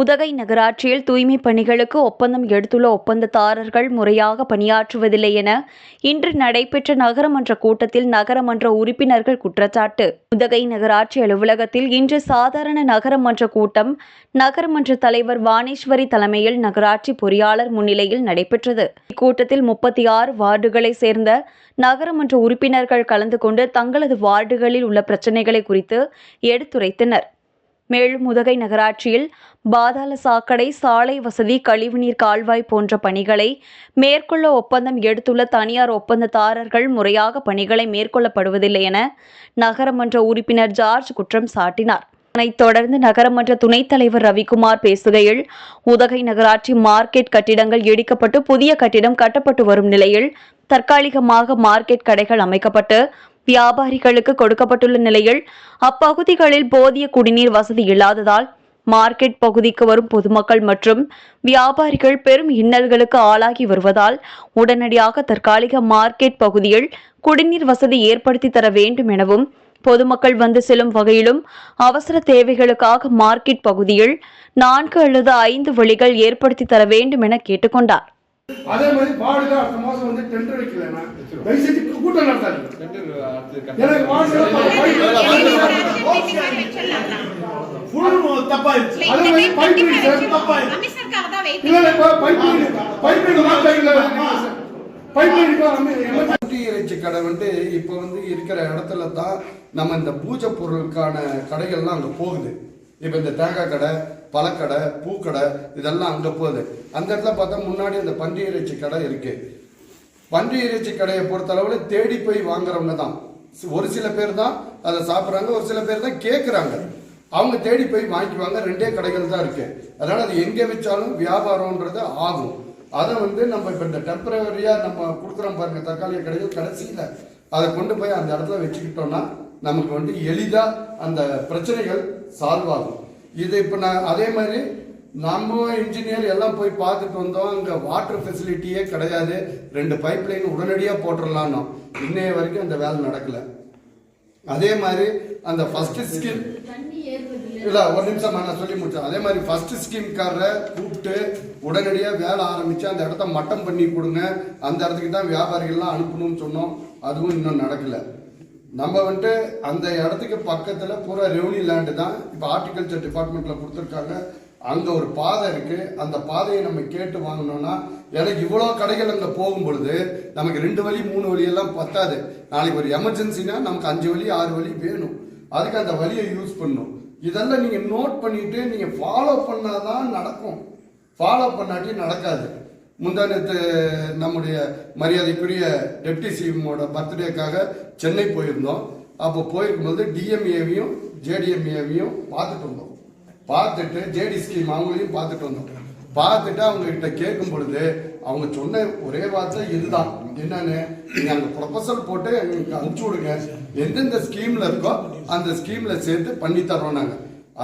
உதகை நகராட்சியில் தூய்மை பணிகளுக்கு ஒப்பந்தம் எடுத்துள்ள ஒப்பந்ததாரர்கள் முறையாக பணியாற்றுவதில்லை என இன்று நடைபெற்ற நகரமன்ற கூட்டத்தில் நகரமன்ற உறுப்பினர்கள் குற்றச்சாட்டு. உதகை நகராட்சி அலுவலகத்தில் இன்று சாதாரண நகரமன்ற கூட்டம் நகரமன்ற தலைவர் வாணேஸ்வரி தலைமையில் நகராட்சி பொறியாளர் முன்னிலையில் நடைபெற்றது. இக்கூட்டத்தில் முப்பத்தி ஆறு வார்டுகளை சேர்ந்த நகரமன்ற உறுப்பினர்கள் கலந்து கொண்டு தங்களது வார்டுகளில் உள்ள பிரச்சினைகளை குறித்து எடுத்துரைத்தனர். மேலும் உதகை நகராட்சியில் பாதாள சாக்கடை சாலை வசதி கழிவுநீர் கால்வாய் போன்ற பணிகளை மேற்கொள்ள ஒப்பந்தம் எடுத்துள்ள தனியார் ஒப்பந்ததாரர்கள் முறையாக பணிகளை மேற்கொள்ளப்படுவதில்லை என நகரமன்ற உறுப்பினர் ஜார்ஜ் குற்றம் சாட்டினார். அதனைத் தொடர்ந்து நகரமன்ற துணைத் தலைவர் ரவிக்குமார் பேசுகையில் உதகை நகராட்சி மார்க்கெட் கட்டிடங்கள் இடிக்கப்பட்டு புதிய கட்டிடம் கட்டப்பட்டு வரும் நிலையில் தற்காலிகமாக மார்க்கெட் கடைகள் அமைக்கப்பட்டு வியாபாரிகளுக்கு கொடுக்கப்பட்டுள்ள நிலையில் அப்பகுதிகளில் போதிய குடிநீர் வசதி இல்லாததால் மார்க்கெட் பகுதிக்கு வரும் பொதுமக்கள் மற்றும் வியாபாரிகள் பெரும் இன்னல்களுக்கு ஆளாகி வருவதால் உடனடியாக தற்காலிக மார்க்கெட் பகுதியில் குடிநீர் வசதி ஏற்படுத்தி தர வேண்டும் எனவும் பொதுமக்கள் வந்து செல்லும் வகையிலும் அவசர தேவைகளுக்காக மார்க்கெட் பகுதியில் நான்கு அல்லது ஐந்து வழிகள் ஏற்படுத்தி தர வேண்டும் என கேட்டுக்கொண்டார். அதே மாதிரி வார்டுல அடுத்த மாசம் வந்து டெண்டர் வைக்கலன்னா தயவு செஞ்சு கூட்டம் நடத்தாதீங்க. எனக்கு வார்டுல தப்பாயிருச்சு அதே மாதிரி பைப் இல்ல இல்ல பைப் பைப் பைப் இறைச்சி கடை வந்து இப்போ வந்து இருக்கிற இடத்துல தான் நம்ம இந்த பூஜை பொருளுக்கான கடைகள்லாம் அங்கே போகுது. இப்போ இந்த தேங்காய் கடை பழக்கடை பூக்கடை இதெல்லாம் அங்கே போகுது. அந்த இடத்துல பார்த்தா முன்னாடி அந்த பன்றி இறைச்சி கடை இருக்குது பன்றி இறைச்சி கடையை பொறுத்தளவில் தேடி போய் வாங்குறவங்க தான். ஒரு சில பேர் தான் அதை சாப்பிட்றாங்க ஒரு சில பேர் தான் கேட்குறாங்க அவங்க தேடி போய் வாங்கிக்குவாங்க ரெண்டே கடைகள் தான் இருக்குது அதனால் அது எங்கே வச்சாலும் வியாபாரம்ன்றது ஆகும். அதை வந்து நம்ம இப்போ இந்த டெம்பரவரியாக நம்ம கொடுக்குறோம் பாருங்கள் தற்காலிக கடைகள் கடைசியில் அதை கொண்டு போய் அந்த இடத்துல வச்சுக்கிட்டோம்னா நமக்கு வந்து எளிதாக அந்த பிரச்சனைகள் சால்வ் ஆகும். இது இப்போ நான் அதே மாதிரி நம்ம இன்ஜினியர் எல்லாம் போய் பார்த்துட்டு வந்தோம் அங்கே வாட்டர் ஃபெசிலிட்டியே கிடையாது. ரெண்டு பைப் லைன் உடனடியாக போட்டுடலாம்னோ இன்னைய வரைக்கும் அந்த வேலை நடக்கல. அதே மாதிரி அந்த ஃபர்ஸ்ட் ஸ்கீம் இல்லை ஒரு நிமிஷம் நான் சொல்லி முடிச்சேன். அதே மாதிரி ஃபர்ஸ்ட் ஸ்கீம்காரரை கூப்பிட்டு உடனடியாக வேலை ஆரம்பித்து அந்த இடத்த மட்டம் பண்ணி கொடுங்க. அந்த இடத்துக்கு தான் வியாபாரிகள்லாம் அனுப்பணும்னு சொன்னோம். அதுவும் இன்னும் நடக்கலை. நம்ம வந்துட்டு அந்த இடத்துக்கு பக்கத்தில் பூரா ரெவன்யூ லேண்டு தான். இப்போ ஆர்டிகல்ச்சர் டிபார்ட்மெண்ட்டில் கொடுத்துருக்காங்க. அங்கே ஒரு பாதை இருக்குது அந்த பாதையை நம்ம கேட்டு வாங்கினோம்னா எனக்கு இவ்வளோ கடைகள் அங்கே போகும் பொழுது நமக்கு ரெண்டு வழி மூணு வழியெல்லாம் பத்தாது. நாளைக்கு ஒரு எமர்ஜென்சினா நமக்கு அஞ்சு வழி ஆறு வழி வேணும். அதுக்கு அந்த வழியை யூஸ் பண்ணும் இதெல்லாம் நீங்கள் நோட் பண்ணிட்டு நீங்கள் ஃபாலோ பண்ணாதான் நடக்கும். ஃபாலோ பண்ணாட்டி நடக்காது. முந்தானத்து நம்முடைய மரியாதைக்குரிய டெப்டி சிஎம்மோட பர்த்டேக்காக சென்னை போயிருந்தோம். அப்போ போயிருக்கும்போது டிஎம்ஏவையும் ஜேடிஎம்ஏவையும் பார்த்துட்டு வந்தோம். பார்த்துட்டு ஜேடி ஸ்கீம் அவங்களையும் பார்த்துட்டு வந்தோம். பார்த்துட்டு அவங்க கிட்ட கேட்கும் பொழுது அவங்க சொன்ன ஒரே வார்த்தை இதுதான். என்னன்னு நீங்க அங்க ப்ரொபசல் போட்டு எங்களுக்கு அனுப்பிச்சு விடுங்க. எந்தெந்த ஸ்கீம்ல இருக்கோ அந்த ஸ்கீம்ல சேர்த்து பண்ணி தர்றோம் நாங்க.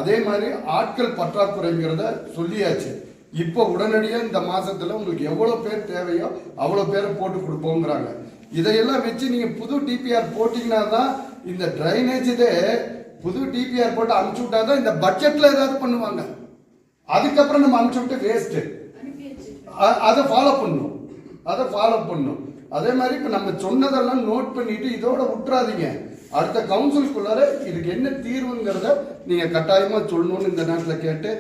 அதே மாதிரி ஆட்கள் பற்றாக்குறைங்கிறத சொல்லியாச்சு. இப்போ உடனடியாக இந்த மாதத்தில் உங்களுக்கு எவ்வளோ பேர் தேவையோ அவ்வளோ பேரை போட்டு கொடுப்போங்கிறாங்க. இதையெல்லாம் வச்சு நீங்கள் புது டிபிஆர் போட்டிங்கன்னா தான் இந்த ட்ரைனேஜ் இதே புது டிபிஆர் போட்டு அனுப்பிச்சு விட்டாதான் இந்த பட்ஜெட்டில் ஏதாவது பண்ணுவாங்க. அதுக்கப்புறம் நம்ம அனுப்பிச்சு விட்டு வேஸ்ட்டு அதை ஃபாலோ பண்ணும். அதை ஃபாலோ பண்ணும். அதே மாதிரி இப்போ நம்ம சொன்னதெல்லாம் நோட் பண்ணிட்டு இதோட விட்டுறாதீங்க. அடுத்த கவுன்சிலுக்குள்ளார இதுக்கு என்ன தீர்வுங்கிறத நீங்கள் கட்டாயமாக சொல்லணும்னு இந்த நேரத்தில் கேட்டு